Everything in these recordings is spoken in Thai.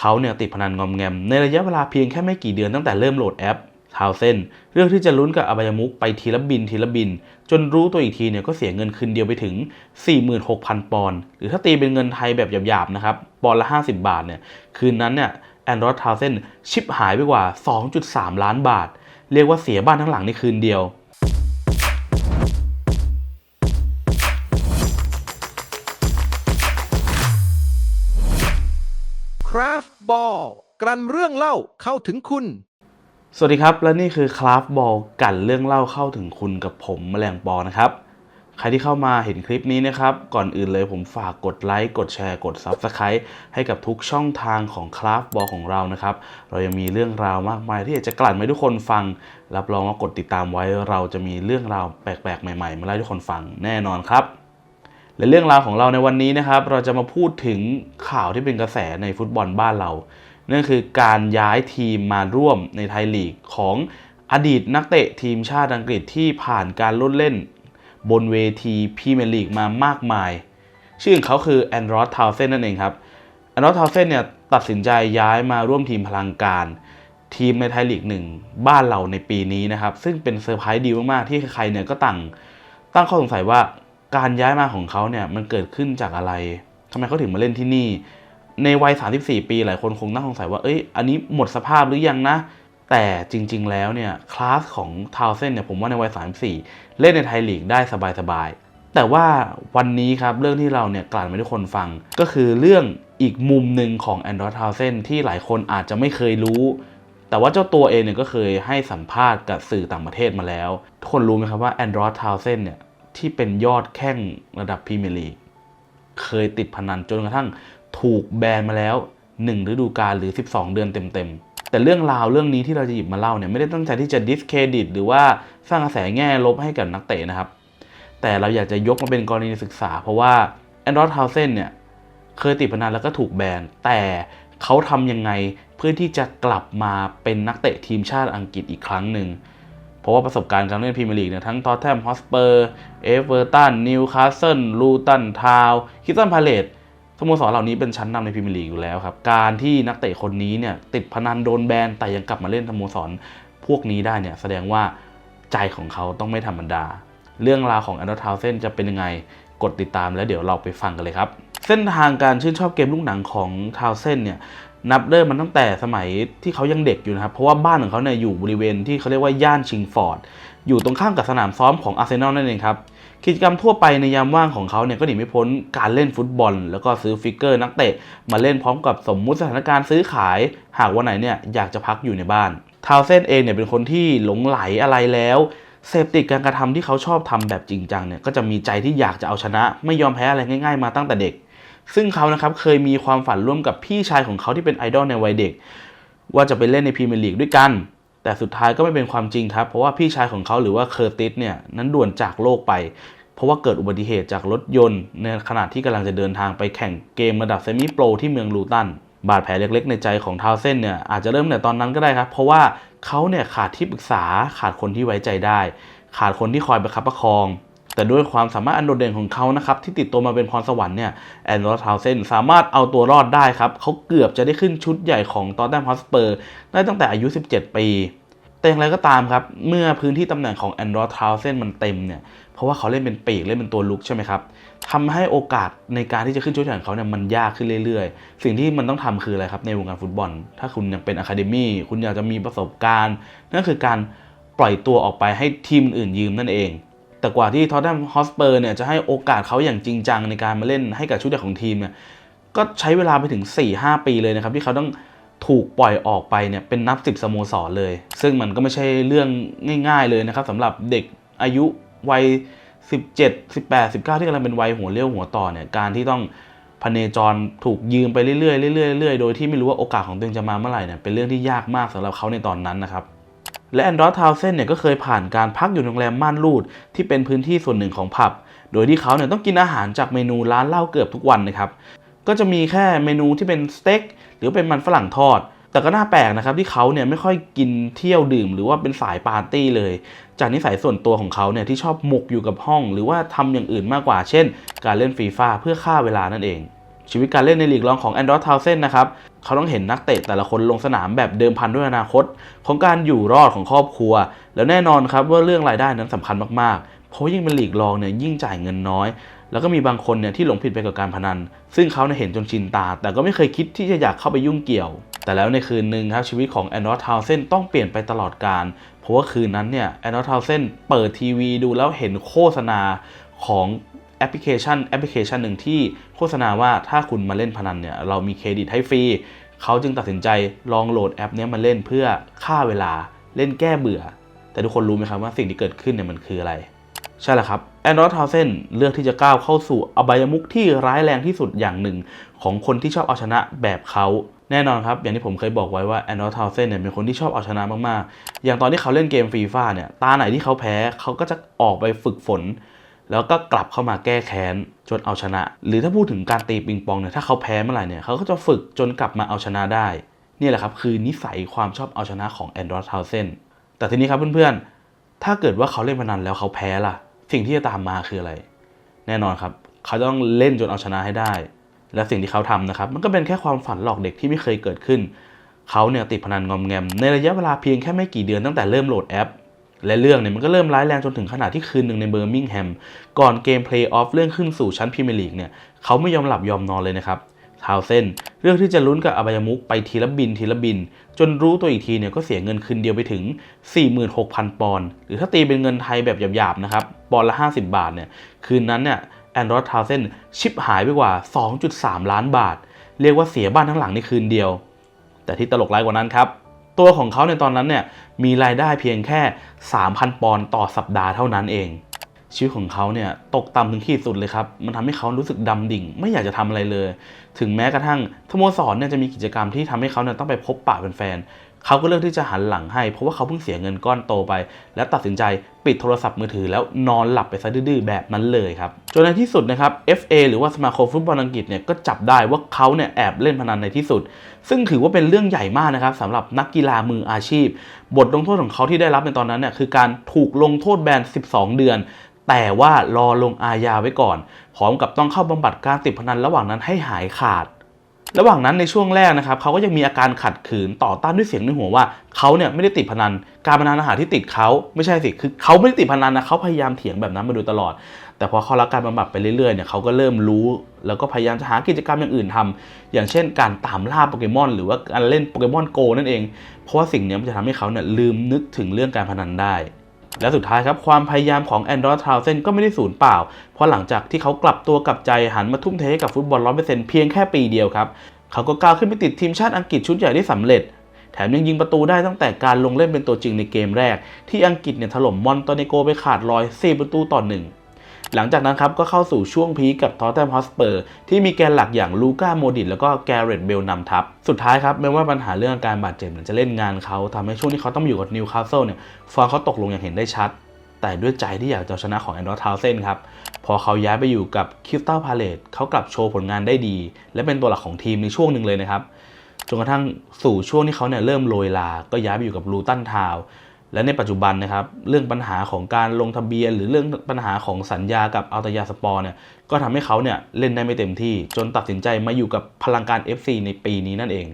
เขาเนี่ยติดพนันงอมแงม ในระยะเวลาเพียงแค่ไม่กี่เดือนตั้งแต่เริ่มโหลดแอปทาวเซนเรื่องที่จะลุ้นกับอบายมุกไปทีละบินทีละบิน จนรู้ตัวอีกทีเนี่ยก็เสียเงินคืนเดียวไปถึง 46,000 ปอนด์หรือถ้าตีเป็นเงินไทยแบบหยาบๆนะครับ ปอนด์ละ 50 บาทเนี่ยคืนนั้นเนี่ยแอนดรอทาวเซนชิปหายไปกว่า 2.3 ล้านบาท เรียกว่าเสียบ้านทั้งหลังในคืนเดียว บอลกลั่นเรื่องเล่าเข้าถึงคุณ สวัสดีครับ และนี่คือคราฟบอลกันเรื่องเล่าเข้าถึงคุณกับผมแมลงปอนะครับ ใครที่เข้ามาเห็นคลิปนี้นะครับ ก่อนอื่นเลยผมฝากกดไลค์กดแชร์กด Subscribe ให้กับทุกช่องทางของคราฟบอลของเรานะครับ เรายังมีเรื่องราวมากมายที่อยากจะกลั่นให้ทุกคนฟัง รับรองว่ากดติดตามไว้เราจะมีเรื่องราวแปลกๆใหม่ๆมาเล่าให้ทุกคนฟังแน่นอนครับ และเรื่องราวของเราในวันนี้นะครับ เราจะมาพูดถึงข่าวที่เป็นกระแสในฟุตบอลบ้านเรา นั่นคือการย้ายทีมมาร่วมในไทยลีกของอดีตนักเตะทีมชาติอังกฤษที่ผ่านการลดเล่น บนเวทีพรีเมียร์ลีกมามากมาย ชื่อของเขาคือแอนดรอสทาวเซนนั่นเองครับแอนดรอสทาวเซนเนี่ยตัดสินใจย้ายมาร่วมทีมพลังการ ทีมในไทยลีกหนึ่งบ้านเราในปีนี้นะครับ ซึ่งเป็นเซอร์ไพรส์ดีมากๆที่ใครๆเนี่ยก็ตั้งตั้งข้อสงสัยว่า การย้ายมาของเขาเนี่ยมันเกิดขึ้นจากอะไรทำไมเขาถึงมาเล่นที่นี่ ในวัย 34 ปีหลายคนคงตั้งสงสัยว่าเอ้ยอันนี้หมดสภาพหรือยังนะ แต่จริง ๆ แล้วเนี่ยคลาสของทาวเซนเนี่ยผมว่าในวัย 34 เล่นในไทยลีกได้สบายๆแต่ว่าวันนี้ครับเรื่องที่เราเนี่ยกลั่นให้ทุกคนฟัง ก็คือเรื่องอีกมุมหนึ่งของแอนดรอทาวเซนที่หลายคนอาจจะไม่เคยรู้แต่ว่าเจ้าตัวเองเนี่ยก็เคยให้สัมภาษณ์กับสื่อต่างประเทศมาแล้ว ทุกคนรู้ไหมครับว่าแอนดรอทาวเซนเนี่ย ที่เป็นยอดแข้งระดับพรีเมียร์ลีกเคยติดพนันจนกระทั่งถูกแบนมาแล้ว 1 ฤดูกาลหรือ 12 เดือนเต็มๆ แต่เรื่องราวเรื่องนี้ที่เราจะหยิบมาเล่าเนี่ยไม่ได้ตั้งใจที่จะดิสเครดิตหรือว่าสร้างกระแสแง่ลบให้กับนักเตะนะครับ แต่เราอยากจะยกมาเป็นกรณีศึกษา เพราะว่าแอนดรอทาวเซนเนี่ยเคยติดพนันแล้วก็ถูกแบน แต่เขาทำยังไงเพื่อที่จะกลับมาเป็นนักเตะทีมชาติอังกฤษอีกครั้งหนึ่ง เพราะว่าประสบการณ์การเล่นพรีเมียร์ลีกเนี่ยทั้งทอตแทมฮอสเปอร์เอเวอร์ตันนิวคาสเซิลลูตันทาวคิสตันพาเลตสโมสรเหล่านี้เป็นชั้นนำในพรีเมียร์ลีกอยู่แล้วครับ การที่นักเตะคนนี้เนี่ยติดพนันโดนแบนแต่ยังกลับมาเล่นสโมสรพวกนี้ได้เนี่ยแสดงว่าใจของเขาต้องไม่ธรรมดา เรื่องราวของแอนดรทาวเซนจะเป็นยังไงกดติดตามแล้วเดี๋ยวเราไปฟังกันเลยครับ เส้นทางการชื่นชอบเกมลูกหนังของทาวเซนเนี่ย นับเริ่มมันตั้งแต่สมัยที่เขายังเด็กอยู่นะครับ เพราะว่าบ้านของเขาเนี่ยอยู่บริเวณที่เขาเรียกว่าย่านชิงฟอร์ด อยู่ตรงข้ามกับสนามซ้อมของอาร์เซนอลนั่นเองครับ กิจกรรมทั่วไปในยามว่างของเขาเนี่ยก็หนีไม่พ้นการเล่นฟุตบอล แล้วก็ซื้อฟิกเกอร์นักเตะ มาเล่นพร้อมกับสมมุติสถานการณ์ซื้อขาย หากวันไหนเนี่ยอยากจะพักอยู่ในบ้านทาวเซนเองเนี่ยเป็นคนที่หลงไหลอะไรแล้วเสพติดการกระทำที่เขาชอบทำแบบจริงจังเนี่ยก็จะมีใจที่อยากจะเอาชนะ ไม่ยอมแพ้อะไรง่าย ๆ มาตั้งแต่เด็ก ซึ่งเขานะครับเคยมีความฝันร่วมกับพี่ชายของเขาที่เป็นไอดอลในวัยเด็ก ว่าจะไปเล่นในพรีเมียร์ลีกด้วยกัน แต่สุดท้ายก็ไม่เป็นความจริงครับ เพราะว่าพี่ชายของเขาหรือว่าเคอร์ติสเนี่ยนั้นด่วนจากโลกไป เพราะว่าเกิดอุบัติเหตุจากรถยนต์ในขณะที่กำลังจะเดินทางไปแข่งเกมระดับเซมิโปรที่เมืองลูตันบาดแผลเล็กๆ ในใจของทาวเซนเนี่ยอาจจะเริ่มแต่ตอนนั้นก็ได้ครับ เพราะว่าเขาเนี่ยขาดที่ปรึกษาขาดคนที่ไว้ใจได้ ขาดคนที่คอยประคับประคอง แต่ด้วยความสามารถอันโดดเด่นของเขานะครับที่ติดตัวมาเป็นพรสวรรค์เนี่ยแอนดรอทาวเซนสามารถเอาตัวรอดได้ครับเขาเกือบจะได้ขึ้นชุดใหญ่ของตอนแตมฮอสเปอร์ได้ตั้งแต่อายุ 17 ปีแต่อย่างไรก็ตามครับ เมื่อพื้นที่ตำแหน่งของแอนดรอทาวเซนมันเต็มเนี่ย เพราะว่าเขาเล่นเป็นปีกเล่นเป็นตัวลุกใช่ไหมครับทำให้โอกาสในการที่จะขึ้นชุดใหญ่ของเขาเนี่ยมันยากขึ้นเรื่อยๆ สิ่งที่มันต้องทำคืออะไรครับ ในวงการฟุตบอล ถ้าคุณยังเป็นอะคาเดมี่คุณอยากจะมีประสบการณ์ นั่นคือการปล่อยตัวออกไปให้ทีมอื่นยืมนั่นเอง แต่กว่าที่ทอตแนมฮอสเปอร์เนี่ยจะให้โอกาสเขาอย่างจริงจังในการมาเล่นให้กับชุดใหญ่ของทีมเนี่ยก็ใช้เวลาไปถึง 4-5 ปีเลยนะครับที่เขาต้องถูกปล่อยออกไปเนี่ยเป็นนับสิบสโมสรเลย ซึ่งมันก็ไม่ใช่เรื่องง่าย ๆเลยนะครับสำหรับเด็กอายุวัย 17 18 19 ที่กำลังเป็นวัยหัวเลี้ยวหัวต่อเนี่ยการที่ต้องพเนจรถูกยืมไปเรื่อยๆเรื่อยๆเรื่อยๆโดยที่ไม่รู้ว่าโอกาสของตัวเองจะมาเมื่อไหร่เนี่ยเป็นเรื่องที่ยากมากสำหรับเขาในตอนนั้นนะครับ และแอนดรอทาวเซนเนี่ยก็เคยผ่านการพักอยู่โรงแรมม่านรูด ที่เป็นพื้นที่ส่วนหนึ่งของผับ โดยที่เขาเนี่ยต้องกินอาหารจากเมนูร้านเหล้าเกือบทุกวันนะครับ ก็จะมีแค่เมนูที่เป็นสเต็กหรือเป็นมันฝรั่งทอด แต่ก็น่าแปลกนะครับที่เขาเนี่ยไม่ค่อยกินเที่ยวดื่ม หรือว่าเป็นสายปาร์ตี้เลย จากนิสัยส่วนตัวของเขาเนี่ยที่ชอบหมกอยู่กับห้อง หรือว่าทำอย่างอื่นมากกว่า เช่น การเล่นฟีฟ่าเพื่อฆ่าเวลานั่นเอง ชีวิตการเล่นในลีกรองของแอนดรอสทาวเซนนะครับเขาต้องเห็นนักเตะแต่ละคนลงสนามแบบเดิมพันด้วยอนาคต ของการอยู่รอดของครอบครัว แล้วแน่นอนครับว่าเรื่องรายได้นั้นสำคัญมากๆ เพราะยิ่งเป็นลีกรองเนี่ยยิ่งจ่ายเงินน้อย แล้วก็มีบางคนเนี่ยที่หลงผิดไปกับการพนัน ซึ่งเขาเนี่ยเห็นจนชินตา แต่ก็ไม่เคยคิดที่จะอยากเข้าไปยุ่งเกี่ยว แต่แล้วในคืนหนึ่งครับชีวิตของแอนดรอสทาวเซนต้องเปลี่ยนไปตลอดการเพราะว่าคืนนั้นเนี่ยแอนดรอสทาวเซนเปิดทีวีดูแล้วเห็นโฆษณาของ แอปพลิเคชันแอปพลิเคชันหนึ่งที่โฆษณาว่าถ้าคุณมาเล่นพนันเนี่ยเรามีเครดิตให้ฟรีเขาจึงตัดสินใจลองโหลดแอปนี้มาเล่นเพื่อฆ่าเวลาเล่นแก้เบื่อ แต่ทุกคนรู้ไหมครับว่าสิ่งที่เกิดขึ้นเนี่ยมันคืออะไร ใช่แล้วครับแอนดรอสทาวเซนเลือกที่จะก้าวเข้าสู่อบายมุขที่ร้ายแรงที่สุดอย่างหนึ่ง ของคนที่ชอบเอาชนะแบบเขาแน่นอนครับ อย่างที่ผมเคยบอกไว้ว่าแอนดรอสทาวเซนเนี่ยเป็นคนที่ชอบเอาชนะมาก ๆ อย่างตอนที่เขาเล่นเกมฟรีฟ่าเนี่ยตาไหนที่เขาแพ้เขาก็จะออกไปฝึกฝน แล้วก็กลับเข้ามาแก้แค้นจนเอาชนะ หรือถ้าพูดถึงการตีปิงปองเนี่ยถ้าเขาแพ้เมื่อไหร่เนี่ยเขาก็จะฝึกจนกลับมาเอาชนะได้นี่แหละครับคือนิสัยความชอบเอาชนะของแอนดรอสทาวเซนแต่ทีนี้ครับเพื่อนๆ ถ้าเกิดว่าเขาเล่นพนันแล้วเขาแพ้ล่ะ สิ่งที่จะตามมาคืออะไร แน่นอนครับ เขาต้องเล่นจนเอาชนะให้ได้ และสิ่งที่เขาทำนะครับ มันก็เป็นแค่ความฝันหลอกเด็กที่ไม่เคยเกิดขึ้น เขาเนี่ยติดพนันงอมแงม ในระยะเวลาเพียงแค่ไม่กี่เดือนตั้งแต่เริ่มโหลดแอป และเรื่องเนี่ยมันก็เริ่มร้ายแรงจนถึงขนาดที่คืนหนึ่งในเบอร์มิงแฮมก่อนเกมเพลย์ออฟเรื่องขึ้นสู่ชั้นพรีเมียร์ลีกเนี่ยเขาไม่ยอมหลับยอมนอนเลยนะครับทาวเซนเรื่องที่จะลุ้นกับอบายมุกไปทีละบินทีละบิน จนรู้ตัวอีกทีเนี่ยก็เสียเงินคืนเดียวไปถึง 46,000 ปอนด์หรือถ้าตีเป็นเงินไทยแบบหยาบๆนะครับปอนด์ละ 50 บาทเนี่ยคืนนั้นเนี่ยแอนดรอสทาวเซนชิปหายไปกว่า 2.3 ล้านบาท เรียกว่าเสียบ้านทั้งหลังในคืนเดียว แต่ที่ตลกร้ายกว่านั้นครับ ตัวของเขาในตอนนั้นเนี่ยมีรายได้เพียงแค่ 3,000 ปอนด์ต่อสัปดาห์เท่านั้นเอง ชีวิตของเขาเนี่ยตกต่ำถึงขีดสุดเลยครับ มันทำให้เขารู้สึกดำดิ่ง ไม่อยากจะทำอะไรเลย ถึงแม้กระทั่งสโมสรเนี่ยจะมีกิจกรรมที่ทำให้เขาเนี่ยต้องไปพบปะเป็นแฟน เขาก็เลือกที่จะหันหลังให้ เพราะว่าเขาเพิ่งเสียเงินก้อนโตไป และตัดสินใจปิดโทรศัพท์มือถือแล้วนอนหลับไปซะดื้อแบบนั้นเลยครับจนในที่สุดนะครับ FA หรือว่าสมาคมฟุตบอลอังกฤษเนี่ยก็จับได้ว่าเขาเนี่ยแอบเล่นพนันในที่สุด ซึ่งถือว่าเป็นเรื่องใหญ่มากนะครับสำหรับนักกีฬามืออาชีพ บทลงโทษของเขาที่ได้รับในตอนนั้นเนี่ยคือการถูกลงโทษแบน 12 เดือนแต่ว่ารอลงอาญาไว้ก่อน พร้อมกับต้องเข้าบำบัดการติดพนันระหว่างนั้นให้หายขาด ระหว่างนั้นในช่วงแรกนะครับเขาก็ยังมีอาการขัดขืนต่อต้านด้วยเสียงในหัวว่าเขาเนี่ยไม่ได้ติดพนัน การพนันอาหารที่ติดเขาไม่ใช่สิคือเขาไม่ได้ติดพนันนะเขาพยายามเถียงแบบนั้นมาโดยตลอด แต่พอเขารับการบำบัดไปเรื่อยๆเนี่ยเขาก็เริ่มรู้ แล้วก็พยายามจะหากิจกรรมอย่างอื่นทำอย่างเช่น การตามล่าโปเกมอน หรือว่าการเล่นโปเกมอนโกนั่นเอง เพราะว่าสิ่งนี้มันจะทำให้เขาเนี่ยลืมนึกถึงเรื่องการพนันได้ และสุดท้ายครับ ความพยายามของแอนดรอสทาวเซนก็ไม่ได้สูญเปล่า เพราะหลังจากที่เขากลับตัวกลับใจหันมาทุ่มเทกับฟุตบอลร้อยเปอร์เซ็นต์เพียงแค่ปีเดียวครับ เขาก็ก้าวขึ้นไปติดทีมชาติอังกฤษชุดใหญ่ได้สำเร็จ แถมยังยิงประตูได้ตั้งแต่การลงเล่นเป็นตัวจริงในเกมแรก ที่อังกฤษเนี่ยถล่มมอนโตเนโกไปขาดลอย4ประตูต่อหนึ่ง หลังจากนั้นครับก็เข้าสู่ช่วงพีคกับทอตแทมฮอสเปอร์ที่มีแกนหลักอย่างลูก้าโมดิตแล้วก็แกเรตเบลนำทัพ สุดท้ายครับแม้ว่าปัญหาเรื่องการบาดเจ็บจะเล่นงานเขาทำให้ช่วงที่เขาต้องมาอยู่กับนิวคาสเซิลเนี่ยฟอร์มเขาตกลงอย่างเห็นได้ชัด แต่ด้วยใจที่อยากจะเอาชนะของแอนดรอทาวเซนครับพอเขาย้ายไปอยู่กับคิวตัลพาเลตเขากลับโชว์ผลงานได้ดี และเป็นตัวหลักของทีมในช่วงหนึ่งเลยนะครับจนกระทั่งสู่ช่วงที่เขาเนี่ยเริ่มโรยลา ก็ย้ายไปอยู่กับลูตันทาว และในปัจจุบันนะครับ เรื่องปัญหาของการลงทะเบียน หรือเรื่องปัญหาของสัญญากับอัลตยาสปอร์เนี่ยก็ทำให้เขาเนี่ยเล่นได้ไม่เต็มที่ จนตัดสินใจมาอยู่กับพลังการ FC ในปีนี้นั่นเอง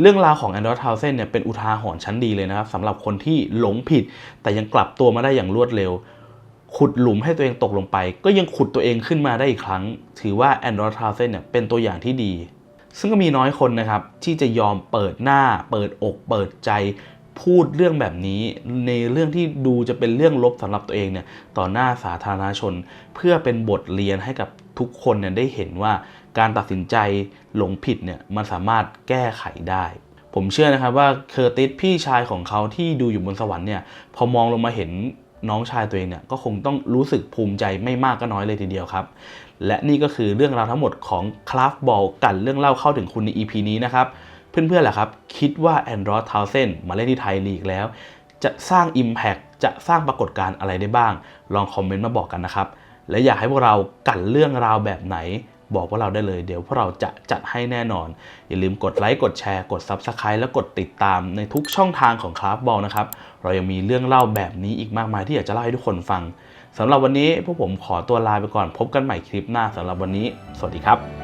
เรื่องราวของแอนดรอทาวเซนเนี่ยเป็นอุทาหรณ์ชั้นดีเลยนะครับสำหรับคนที่หลงผิด แต่ยังกลับตัวมาได้อย่างรวดเร็ว ขุดหลุมให้ตัวเองตกลงไป ก็ยังขุดตัวเองขึ้นมาได้อีกครั้ง ถือว่าแอนดรอทาวเซนเนี่ยเป็นตัวอย่างที่ดีซึ่งก็มีน้อยคนนะครับที่จะยอมเปิดหน้า เปิดอก เปิดใจ พูดเรื่องแบบนี้ในเรื่องที่ดูจะเป็นเรื่องลบสำหรับตัวเองเนี่ยต่อหน้าสาธารณชน เพื่อเป็นบทเรียนให้กับทุกคนเนี่ยได้เห็นว่าการตัดสินใจหลงผิดเนี่ยมันสามารถแก้ไขได้ ผมเชื่อนะครับว่าเคอร์ติสพี่ชายของเขาที่ดูอยู่บนสวรรค์เนี่ยพอมองลงมาเห็นน้องชายตัวเองเนี่ยก็คงต้องรู้สึกภูมิใจไม่มากก็น้อยเลยทีเดียวครับ และนี่ก็คือเรื่องราวทั้งหมดของคลาฟบอลกันเรื่องเล่าเข้าถึงคุณใน EP นี้นะครับ เพื่อนๆล่ะครับ คิดว่าแอนดรอทาวเซนมาเล่นที่ไทยลีกแล้ว จะสร้าง Impact จะสร้างปรากฏการณ์อะไรได้บ้าง ลองคอมเมนต์มาบอกกันนะครับ และอยากให้พวกเรากันเรื่องราวแบบไหน บอกพวกเราได้เลย เดี๋ยวพวกเราจะจัดให้แน่นอน อย่าลืมกดไลค์กดแชร์กด Subscribe และกดติดตามในทุกช่องทางของคลาฟบอลนะครับเรายังมีเรื่องเล่าแบบนี้อีกมากมายที่อยากจะเล่าให้ทุกคนฟังสำหรับวันนี้พวกผมขอตัวลาไปก่อนพบกันใหม่คลิปหน้าสำหรับวันนี้ สวัสดีครับ